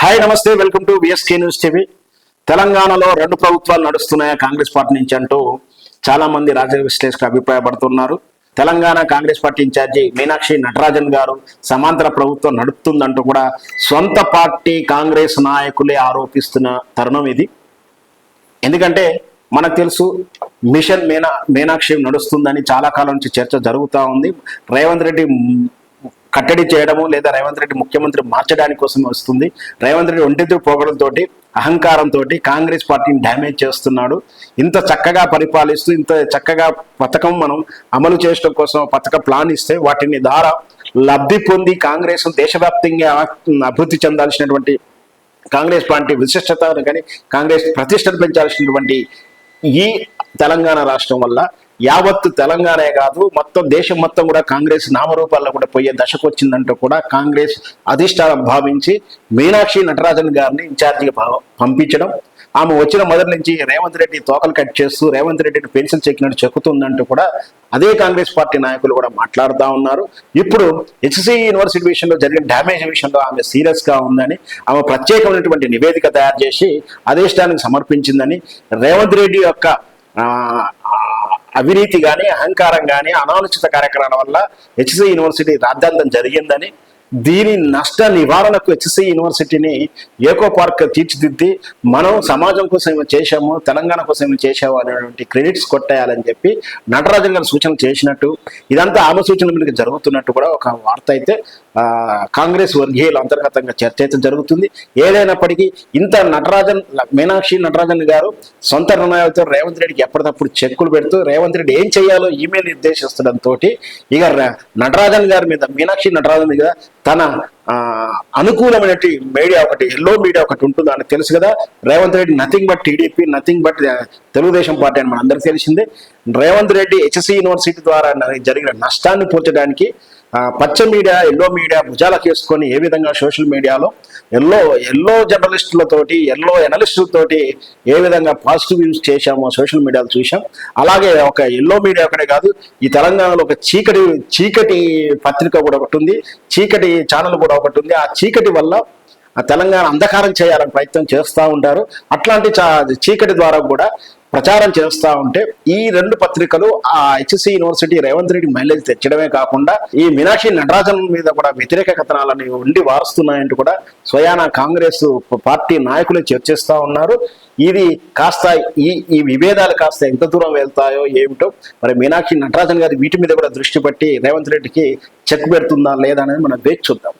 Hi నమస్తే welcome to VSK news TV తెలంగాణలో రెండు ప్రభుత్వాలు నడుస్తున్నాయా కాంగ్రెస్ పార్టీ నుంచి అంటూ చాలా మంది రాజకీయ విశ్లేషకులు అభిప్రాయపడుతున్నారు. Telangana Congress party incharge Meenakshi Natarajan గారు సమాంతర ప్రభుత్వం నడుపుతుందంటూ కూడా సొంత పార్టీ కాంగ్రెస్ నాయకులే ఆరోపిస్తున్న తరుణం ఇది. ఎందుకంటే మనకు తెలుసు మిషన్ మీనా మీనాక్షి నడుస్తుందని చాలా కాలం నుంచి చర్చ జరుగుతూ ఉంది. రేవంత్ రెడ్డి కట్టడి చేయడము లేదా రేవంత్ రెడ్డి ముఖ్యమంత్రి మార్చడానికి కోసం వస్తుంది. రేవంత్ రెడ్డి ఒంటెత్తు పోగడంతో అహంకారంతో కాంగ్రెస్ పార్టీని డ్యామేజ్ చేస్తున్నాడు. ఇంత చక్కగా పరిపాలిస్తూ ఇంత చక్కగా పథకం మనం అమలు చేయడం కోసం పథక ప్లాన్ ఇస్తే వాటిని ద్వారా లబ్ధి పొంది కాంగ్రెస్ దేశవ్యాప్తంగా అభివృద్ధి చెందాల్సినటువంటి కాంగ్రెస్ పార్టీ విశిష్టతను కానీ కాంగ్రెస్ ప్రతిష్టను పెంచాల్సినటువంటి ఈ తెలంగాణ రాష్ట్రం వల్ల యావత్తు తెలంగాణే కాదు మొత్తం దేశం మొత్తం కూడా కాంగ్రెస్ నామరూపాల్లో కూడా పోయే దశకు వచ్చిందంటూ కూడా కాంగ్రెస్ అధిష్టానం భావించి మీనాక్షి నటరాజన్ గారిని ఇన్ఛార్జిగా పంపించడం ఆమె వచ్చిన మొదటి నుంచి రేవంత్ రెడ్డి తోకలు కట్ చేస్తూ రేవంత్ రెడ్డిని పెన్సిల్ చెక్కినట్టు చెక్కుతుందంటూ కూడా అదే కాంగ్రెస్ పార్టీ నాయకులు కూడా మాట్లాడుతూ ఉన్నారు. ఇప్పుడు హెచ్సి యూనివర్సిటీ విషయంలో జరిగిన డ్యామేజ్ విషయంలో ఆమె సీరియస్గా ఉందని ఆమె ప్రత్యేకమైనటువంటి నివేదిక తయారు చేసి అధిష్టానికి సమర్పించిందని రేవంత్ రెడ్డి యొక్క అవినీతి కానీ అహంకారం కానీ అనాలోచిత కార్యక్రమాల వల్ల హెచ్సి యూనివర్సిటీ రాద్ధాంతం జరిగిందని దీని నష్ట నివారణకు హెచ్సి యూనివర్సిటీని ఏకో పార్క్ తీర్చిదిద్ది మనం సమాజం కోసం ఏమో చేశాము తెలంగాణ కోసం ఏమో చేశాము అనేటువంటి క్రెడిట్స్ కొట్టేయాలని చెప్పి నటరాజన్ గారు సూచన చేసినట్టు ఇదంతా ఆమె సూచన మీద జరుగుతున్నట్టు కూడా ఒక వార్త అయితే కాంగ్రెస్ వర్గీయులు అంతర్గతంగా చర్చ అయితే జరుగుతుంది. ఏదైనప్పటికీ ఇంత నటరాజన్ మీనాక్షి నటరాజన్ గారు సొంత నిర్ణయాలతో రేవంత్ రెడ్డికి ఎప్పటికప్పుడు చెక్కులు పెడుతూ రేవంత్ రెడ్డి ఏం చేయాలో ఈమెయిల్ నిర్దేశిస్తడంతో ఇక నటరాజన్ గారి మీద మీనాక్షి నటరాజన్ మీద తన ఆ, అనుకూలమైనటువంటి మీడియా ఒకటి ఎల్లో మీడియా ఒకటి ఉంటుంది అని తెలుసు కదా. Revanth Reddy nothing but TDP nothing but Telugu Desam party అని మనందరికీ తెలిసిందే. రేవంత్ రెడ్డి హెచ్ఎస్సి యూనివర్సిటీ ద్వారా జరిగిన నష్టాన్ని పోల్చడానికి పచ్చ మీడియా ఎల్లో మీడియా భుజాలకు వేసుకొని ఏ విధంగా సోషల్ మీడియాలో ఎల్లో ఎల్లో జర్నలిస్టులతోటి ఎల్లో ఎనలిస్టులతోటి ఏ విధంగా పాజిటివ్ యూజ్ చేశామో సోషల్ మీడియాలో చూసాం అలాగే ఒక ఎల్లో మీడియా ఒకటే కాదు ఈ తెలంగాణలో ఒక చీకటి చీకటి పత్రిక కూడా ఒకటి ఉంది చీకటి ఛానల్ కూడా ఒకటి ఉంది. ఆ చీకటి వల్ల తెలంగాణ అంధకారం చేయాలని ప్రయత్నం చేస్తూ ఉంటారు. అట్లాంటి చా- చీకటి ద్వారా కూడా ప్రచారం చేస్తూ ఉంటే ఈ రెండు పత్రికలు ఆ HC university Revanth Reddy mileage తెచ్చడమే కాకుండా ఈ మీనాక్షి నటరాజన్ మీద కూడా వ్యతిరేక కథనాలని ఉండి వారుస్తున్నాయంటూ కూడా స్వయాన కాంగ్రెస్ పార్టీ నాయకులు చర్చిస్తూ ఉన్నారు. ఇది కాస్త ఈ ఈ విభేదాలు కాస్త ఎంత దూరం వెళ్తాయో ఏమిటో మరి మీనాక్షి నటరాజన్ గారి వీటి మీద కూడా దృష్టి పెట్టి రేవంత్ రెడ్డికి చెక్ పెడుతుందా లేదా అనేది మనం వేచి చూద్దాం.